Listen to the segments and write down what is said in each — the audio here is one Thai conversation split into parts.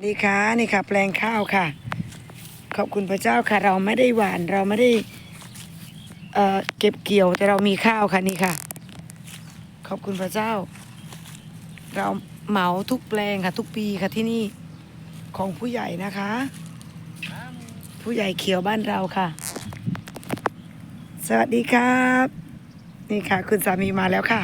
วัสดีค่ะนี่ค่ะ แปลงข้าวค่ะ ขอบคุณพระเจ้าค่ะ เราไม่ได้หวานเราไม่ได้เอ่อเก็บเกี่ยวแต่เรามีข้าวค่ะนี่ค่ะ ขอบคุณพระเจ้า เราเหมาทุกแปลงค่ะ ทุกปีค่ะที่นี่ของผู้ใหญ่นะคะ ผู้ใหญ่เขียวบ้านเราค่ะ สวัสดีครับ นี่ค่ะ คุณสามีมาแล้วค่ะ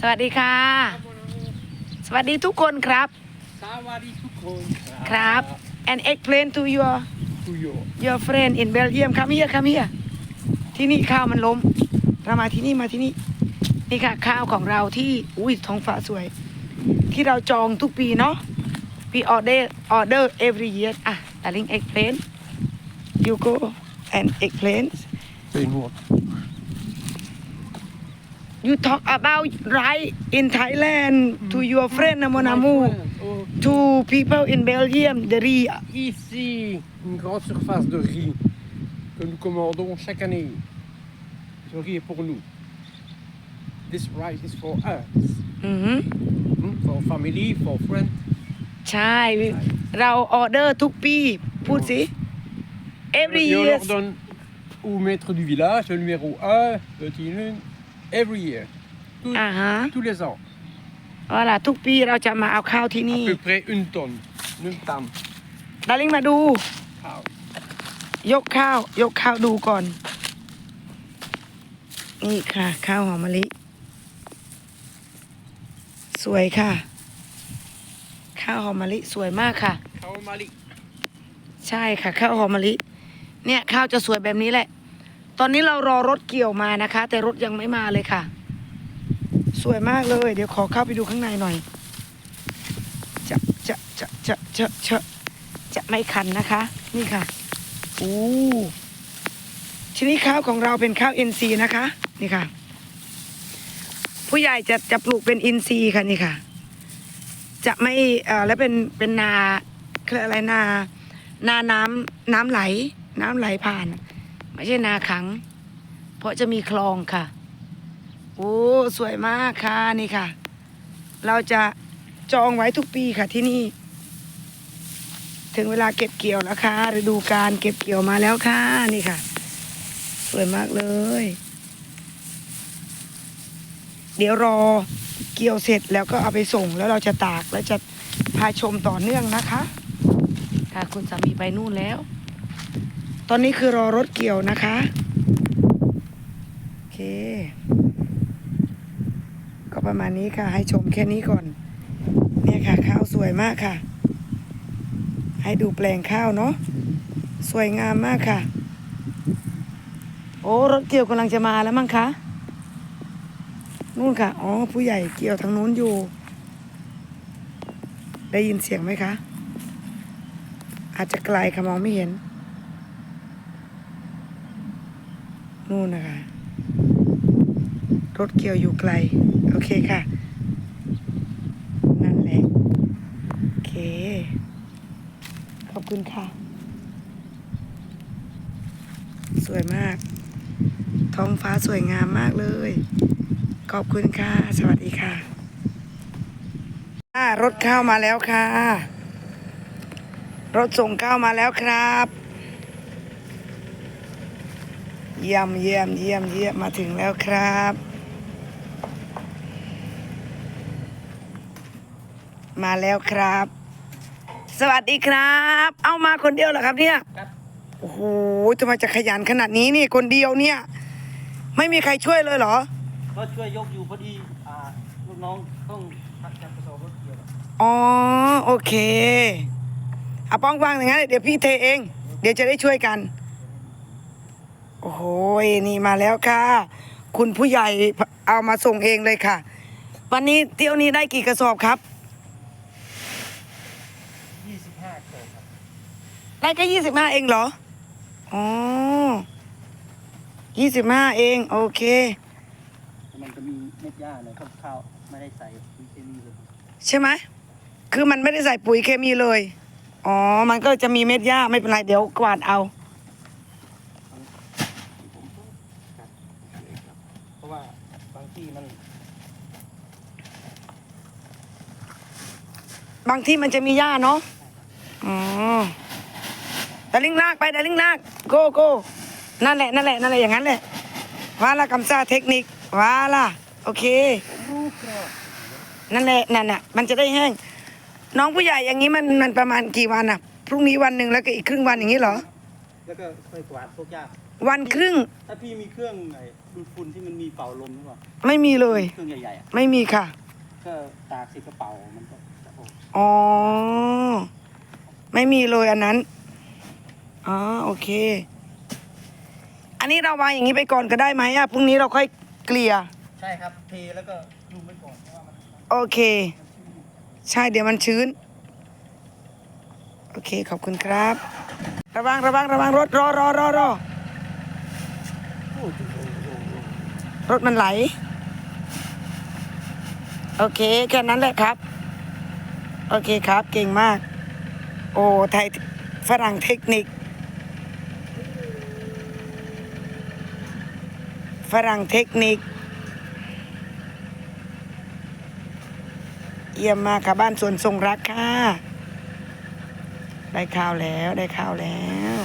สวัสดีค่ะ สวัสดีทุกคนครับ สวัสดีทุกคนครับ and explain to your คุยโย your friend in Belgium come here come here ที่นี่ข้าวมันล้มเรามาที่นี่มาที่นี่ นี่ค่ะ ข้าวของเราที่อุ้ยท้องฟ้าสวย ที่เราจองทุกปีเนาะ we order order every year อะ darling explain you go and explain เป็นหัว you talk about right in Thailand to your friend Namonamu to people in Belgium the Ria Ici, une grande surface de riz que nous commandons chaque année. Ce riz est pour nous. This rice is for us, อือหือ hmm, for family, for friends. ใช่ เราออเดอร์ทุกปี พูดสิ every Et on year leur donne au maître du village le numéro 1, le Tinun, every year. Tous, อ่าฮะ tous les ans. ว่าล่ะทุกปีเราจะมาเอาข้าวที่ À นี่ peu près une tonne. Une tame. ดาริงมาดู ข้าว ยกข้าว ยกข้าวดูก่อน นี่ค่ะ ข้าวหอมมะลิ สวยค่ะ ข้าวหอมมะลิสวยมากค่ะ ข้าวมาลิ ใช่ค่ะ ข้าวหอมมะลิ เนี่ยข้าวจะสวยแบบนี้แหละ ตอนนี้เรารอรถเกี่ยวมานะคะ แต่รถยังไม่มาเลยค่ะ สวยมากเลย เดี๋ยวขอเข้าไปดูข้างในหน่อย จะจะจะจะจะจะจะไม่คันนะคะ นี่ค่ะโอ้ทีนี้ข้าวของเราเป็นข้าวเอินทรีนะคะ นี่ค่ะ ผู้ใหญ่จะจะปลูกเป็นอินทรีค่ะนี่ค่ะ จะไม่เอ่อแล้วเป็นเป็นนาคืออะไรนา นาน้ำน้ำไหล น้ำไหลผ่าน ไม่ใช่นาขัง เพราะจะมีคลองค่ะ โอ้สวยมากค่ะนี่ค่ะ เราจะจองไว้ทุกปีค่ะที่นี่ ถึงเวลาเก็บเกี่ยวแล้วค่ะฤดูการเก็บเกี่ยวมาแล้วค่ะนี่ค่ะ สวยมากเลย เดี๋ยวรอเกี่ยวเสร็จแล้วก็เอาไปส่งแล้วเราจะตากแล้วจะพาชมต่อเนื่องนะคะ ค่ะคุณสามีไปนู่นแล้ว ตอนนี้คือรอรถเกี่ยวนะคะ โอเคก็ ประมาณนี้ค่ะ ให้ชมแค่นี้ก่อน เนี่ยค่ะ ข้าวสวยมากค่ะ ให้ดูแปลงข้าวเนาะสวยงามมากค่ะ โอ้รถเกี่ยวกำลังจะมาแล้วมั้งคะนู่นค่ะอ๋อผู้ใหญ่เกี่ยวทางนู้นอยู่ ได้ยินเสียงไหมคะ อาจจะไกลค่ะมองไม่เห็น นู่นนะคะรถเกี่ยวอยู่ไกล โอเคค่ะ นั่นแหละ โอเค ขอบคุณค่ะ สวยมาก ท้องฟ้าสวยงามมากเลย ขอบคุณค่ะ สวัสดีค่ะรถข้าวมาแล้วค่ะ รถส่งข้าวมาแล้วครับ เยี่ยมเยี่ยมเยี่ยมเยี่ยมมาถึงแล้วครับ มาแล้วครับ สวัสดีครับ เอามาคนเดียวเหรอครับเนี่ยครับโอ้โหทำไมจะขยันขนาดนี้นี่คนเดียวเนี่ย ไม่มีใครช่วยเลยเหรอ ก็ช่วยยกอยู่พอดีอ่าลูกน้องต้องพักจากกระสอบรถเกี่ยวอ๋อโอเคเอาป้องวางอย่างนั้นเดี๋ยวพี่เทเอง เดี๋ยวจะได้ช่วยกัน โอ้โหนี่มาแล้วค่ะ คุณผู้ใหญ่เอามาส่งเองเลยค่ะ วันนี้เที่ยวนี้ได้กี่กระสอบครับ 25โลครับ ได้แค่ยี่สิบห้าเองเหรอ อ๋อยี่สิบห้าเอง โอเค มันจะมีเม็ดหญ้าเลยครับข้าวไม่ได้ใส่ปุ๋ยเคมีเลยใช่ไหม คือมันไม่ได้ใส่ปุ๋ยเคมีเลย อ๋อ มันก็จะมีเม็ดหญ้าไม่เป็นไร เดี๋ยวกวาดเอา เพราะว่าบางที่มันบางที่มันจะมีหญ้าเนาะ อ๋อ ดาลิงลากไปดาลิงลากโกโก้นั่นแหละนั่นแหละนั่นแหละอย่างนั้นแหละว่าละกำซาเทคนิคว่าละโอเค นั่นแหละนั่นน่ะมันจะได้แห้ง น้องผู้ใหญ่อย่างนี้มันมันประมาณกี่วันอะ พรุ่งนี้วันหนึ่งแล้วก็อีกครึ่งวันอย่างนี้เหรอ แล้วก็ไปกวาดพวกหญ้าวันครึ่ง ถ้าพี่มีเครื่องไอ้ดูดฝุ่นที่มันมีเป่าลมหรือเปล่าไม่มีเลย เครื่องใหญ่ๆอะไม่มีค่ะ ก็ตากเสร็จก็เป่ามันก็จะออกอ๋อ ไม่มีเลยอันนั้น อ๋อโอเค อันนี้เราวางอย่างนี้ไปก่อนก็ได้ไหมอะพรุ่งนี้เราค่อยเกลี่ย ใช่ครับเทแล้วก็คลุมไว้ก่อนเพราะว่ามันโอเค ใช่เดี๋ยวมันชื้น โอเคขอบคุณครับ ระวังระวังระวังรถรอรอรอรอโอ้โหโอ้โหโอ้โหรถมันไหล โอเคแค่นั้นแหละครับ โอเคครับเก่งมาก โอ้ไทยฝรั่งเทคนิค ฝรั่งเทคนิค เยี่ยมมากค่ะบ้านสวนทรงรักค่ะ ได้ข้าวแล้วได้ข้าวแล้ว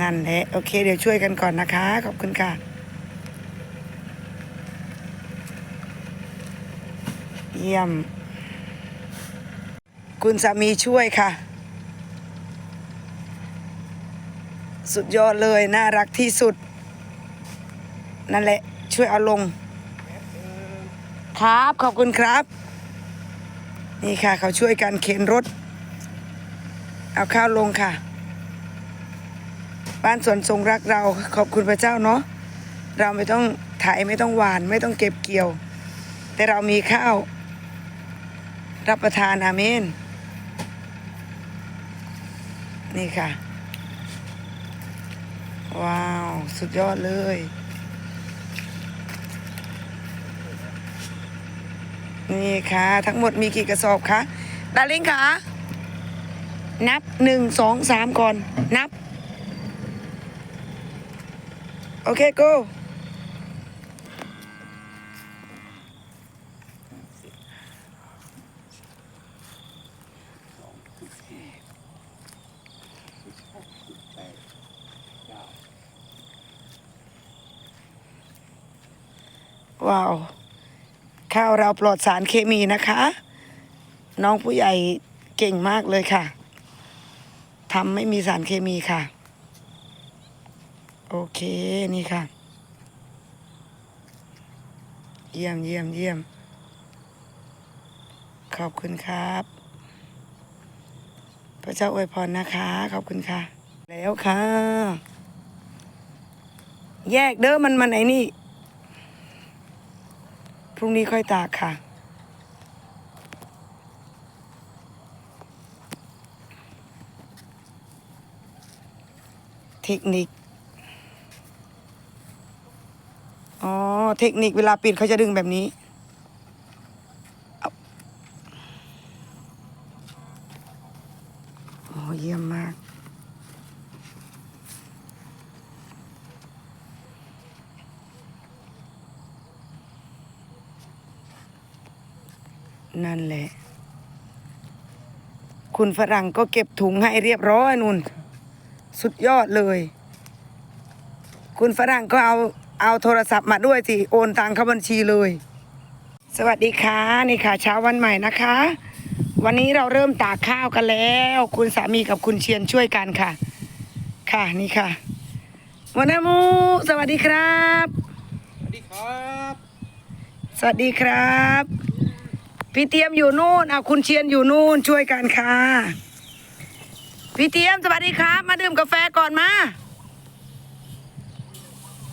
นั่นแหละโอเค เดี๋ยวช่วยกันก่อนนะคะ ขอบคุณค่ะ เยี่ยม คุณสามีช่วยค่ะ สุดยอดเลยน่ารักที่สุด นั่นแหละ ช่วยเอาลง ครับขอบคุณครับ นี่ค่ะ เขาช่วยกันเข็นรถ เอาข้าวลงค่ะ บ้านสวนทรงรักเราขอบคุณพระเจ้าเนาะเราไม่ต้องไถไม่ต้องหวานไม่ต้องเก็บเกี่ยว แต่เรามีข้าว รับประทานอาเมน นี่ค่ะ ว้าว สุดยอดเลย นี่ค่ะ ทั้งหมดมีกี่กระสอบคะดาริงคะนับหนึ่งสองสามก่อน นับ โอเค go ว้าว ข้าวเราปลอดสารเคมีนะคะ น้องผู้ใหญ่เก่งมากเลยค่ะทำไม่มีสารเคมีค่ะ โอเคนี่ค่ะ เยี่ยมเยี่ยมเยี่ยม ขอบคุณครับ พระเจ้าอวยพรนะคะ ขอบคุณค่ะ แล้วค่ะ แยกเด้อมันมันไอ้นี่ พรุ่งนี้ค่อยตากค่ะเทคนิค อ๋อ เทคนิคเวลาปิดเขาจะดึงแบบนี้เอาโอ้เยี่ยมมาก นั่นแหละ คุณฝรั่งก็เก็บถุงให้เรียบร้อยนุ่น สุดยอดเลย คุณฝรั่งก็เอาเอาโทรศัพท์มาด้วยสิ โอนตังเข้าบัญชีเลย สวัสดีค่ะนี่ค่ะ เช้าวันใหม่นะคะ วันนี้เราเริ่มตากข้าวกันแล้ว คุณสามีกับคุณเชียนช่วยกันค่ะ ค่ะนี่ค่ะวันนามูสวัสดีครับ สวัสดีครับ สวัสดีครับ พี่เตรียมอยู่นู่นเอาคุณเชียนอยู่นู่นช่วยกันค่ะ พี่เตรียมสวัสดีครับ มาดื่มกาแฟก่อนมา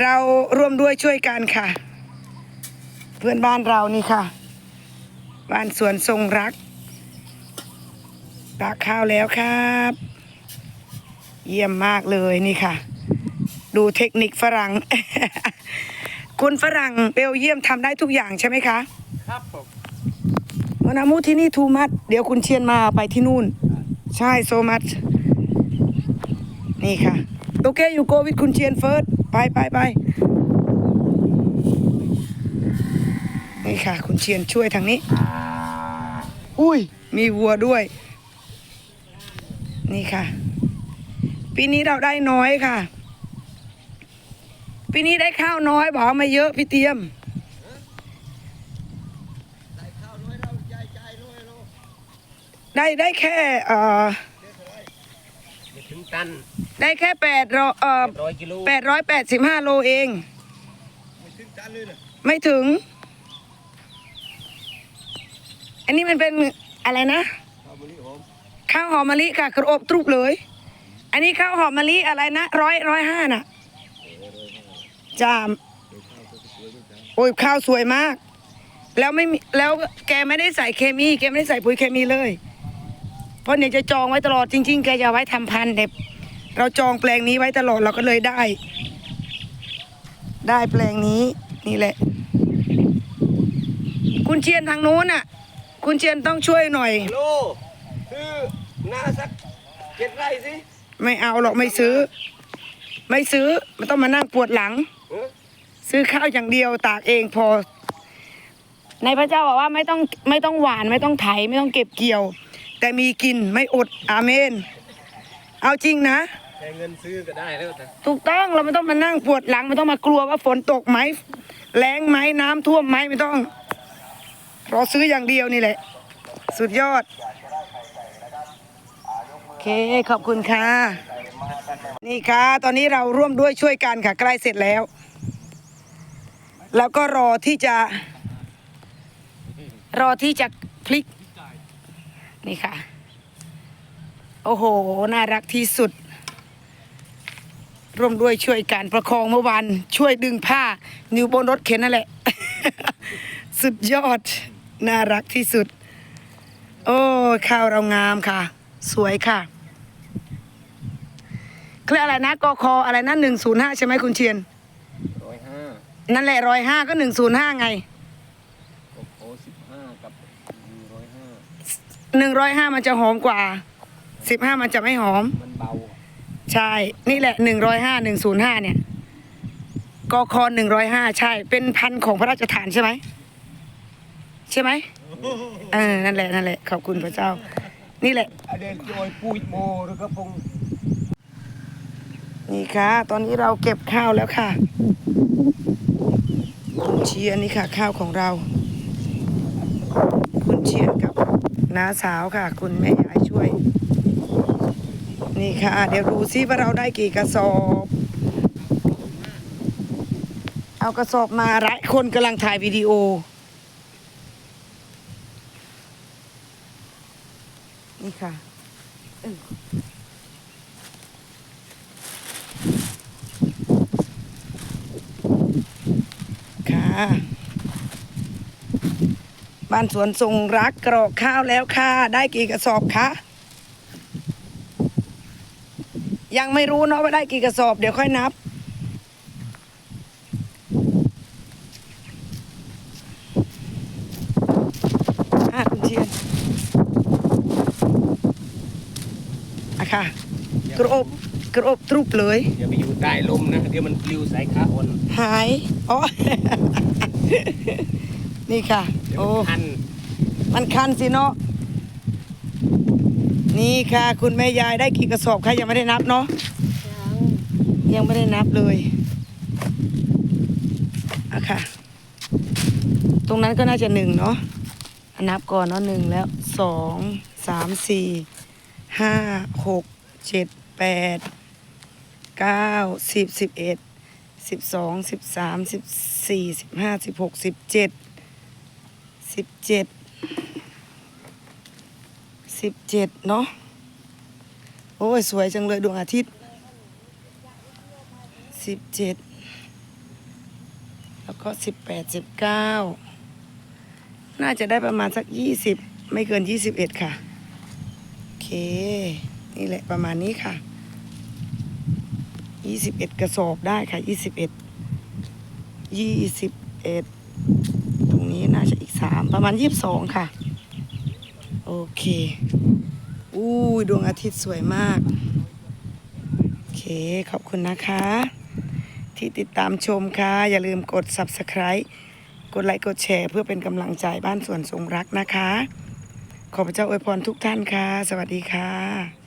เราร่วมด้วยช่วยกันค่ะ เพื่อนบ้านเรานี่ค่ะ บ้านสวนทรงรักตากข้าวแล้วครับ เยี่ยมมากเลยนี่ค่ะ ดูเทคนิคฝรั่ง คุณฝรั่งเบลเยียมทำได้ทุกอย่างใช่ไหมคะ ครับผม วันอามุที่นี่ทูมัดเดี๋ยวคุณเชียนมาไปที่นู่น ใช่โซมัดนี่ค่ะโอเคอยู่โกวิดคุณเชียนเฟิร์สไปไปไปนี่ค่ะ คุณเชียนช่วยทางนี้ อุ้ย มีวัวด้วย นี่ค่ะ ปีนี้เราได้น้อยค่ะ ปีนี้ได้ข้าวน้อยบอกว่าม่เยอะพี่เตรียม ได้ได้แค่เอ่อไม่ถึงตันได้แค่แปดร้อยเอ่อร้อยกิโลแปดร้อยแปดสิบห้าโลเอง ไม่ถึงตันเลยนะไม่ถึง อันนี้มันเป็นอะไรนะ ข้าวมะลิหอมข้าวหอมมะลิค่ะกระอบตรุบเลย อันนี้ข้าวหอมมะลิอะไรนะร้อยร้อยห้าน่ะจามโอ้ยข้าวสวยมาก แล้วไม่มีแล้วแกไม่ได้ใส่เคมี แกไม่ได้ใส่ปุ๋ยเคมีเลยเพ ราะเนี่ยจะจองไว้ตลอดจริง ๆ แกจะเอาไว้ทำพันธุ์เด็บเราจองแปลงนี้ไว้ตลอดเราก็เลยได้ ได้แปลงนี้นี่แหละ คุณเชียนทางนู้นน่ะ คุณเชียนต้องช่วยหน่อยฮัลโหลซื้อหน้าสักเจ็ดไร่สิไม่เอาหรอกไม่ซื้อ ไม่ซื้อมันต้องมานั่งปวดหลังเออซื้อข้าวอย่างเดียวตากเองพอ ในพระเจ้าบอกว่าไม่ต้องไม่ต้องหวานไม่ต้องไถไม่ต้องเก็บเกี่ยว แต่มีกินไม่อดอาเมน เอาจริงนะแค่เงินซื้อก็ได้แล้วแต่ถูกต้องเราไม่ต้องมานั่งปวดหลังไม่ต้องมากลัวว่าฝนตกไหมแรงไหมน้ำท่วมไหมไม่ต้อง เราซื้ออย่างเดียวนี่แหละ สุดยอดโอเคขอบคุณค่ะ นี่ค่ะ ตอนนี้เราร่วมด้วยช่วยกันค่ะ ใกล้เสร็จแล้ว แล้วก็รอที่จะ รอที่จะพลิก นี่ค่ะ โอ้โห น่ารักที่สุด ร่วมด้วยช่วยกันประคองเมื่อวานช่วยดึงผ้านิ้วบนรถเข็นนั่นแหละ สุดยอด น่ารักที่สุด โอ้ยข้าวเรางามค่ะ สวยค่ะเครียกอะไรนะกคอะไรนะหนึ่งศูนย์ห้าใช่ไหมคุณเชียนร้อยห้านั่นแหละร้อยห้าก็หนึ่งศูนย์ห้าไง โอ้โหสิบห้ากับร้อยห้า หนึ่งร้อยห้ามันจะหอมกว่าสิบห้ามันจะไม่หอม มันเบาใช่ นี่แหละหนึ่งร้อยห้าหนึ่งศูนย์ห้าเนี่ยกคหนึ่งร้อยห้าใช่ เป็นพันธุ์ของพระราชทานใช่ไหมใช่ไหมเออนั่นแหละนั่นแหละขอบคุณพระเจ้า นี่แหละอเดนจอยปุยโมหรือกระพงนี่ค่ะ ตอนนี้เราเก็บข้าวแล้วค่ะคุณเชียร์นี่ค่ะ ข้าวของเรา คุณเชียร์กับ น้าสาวค่ะ คุณแม่ยายช่วย นี่ค่ะ เดี๋ยวดูซิว่าเราได้กี่กระสอบ เอากระสอบมาหลายคนกำลังถ่ายวิดีโอ นี่ค่ะเออค่ะ บ้านสวนทรงรักกรอกข้าวแล้วค่ะ ได้กี่กระสอบคะ ยังไม่รู้เนาะว่าได้กี่กระสอบ เดี๋ยวค่อยนับ อะคุณเชียนอะค่ะ กระอบกระอบตรุบเลย อย่าไปอยู่ใต้ลมนะ เดี๋ยวมันปลิวใส่ขาอ่อนหาย อ๋อ นี่ค่ะเดี๋ยวโอ้มันคันมันคันสิเนาะ นี่ค่ะ คุณแม่ยายได้กี่กระสอบคะยังไม่ได้นับเนาะ ยังไม่ได้นับเลยอะค่ะ ตรงนั้นก็น่าจะหนึ่งเนาะอะนับก่อนเนาะหนึ่งแล้วสองสามสี่ห้าหกเจ็ดแปดเก้าสิบสิบเอ็ดสิบสองสิบสามสิบสี่สิบห้าสิบหกสิบเจ็ด สิบเจ็ดสิบเจ็ดเนาะโอ้ย สวยจังเลยดวงอาทิตย์สิบเจ็ดแล้วก็สิบแปดสิบเก้าน่าจะได้ประมาณสักยี่สิบไม่เกินยี่สิบเอ็ดค่ะ โอเค นี่แหละประมาณนี้ค่ะยี่สิบเอ็ดกระสอบได้ค่ะยี่สิบเอ็ดยี่สิบเอ็ดามประมาณยี่สิบสองค่ะ โอเคอู้ดวงอาทิตย์สวยมาก โอเค ขอบคุณนะคะ ที่ติดตามชมค่ะ อย่าลืมกด subscribe กดไลค์กดแชร์เพื่อเป็นกำลังใจบ้านสวนทรงรักนะคะ ขอพระเจ้าอวยพรทุกท่านค่ะ สวัสดีค่ะ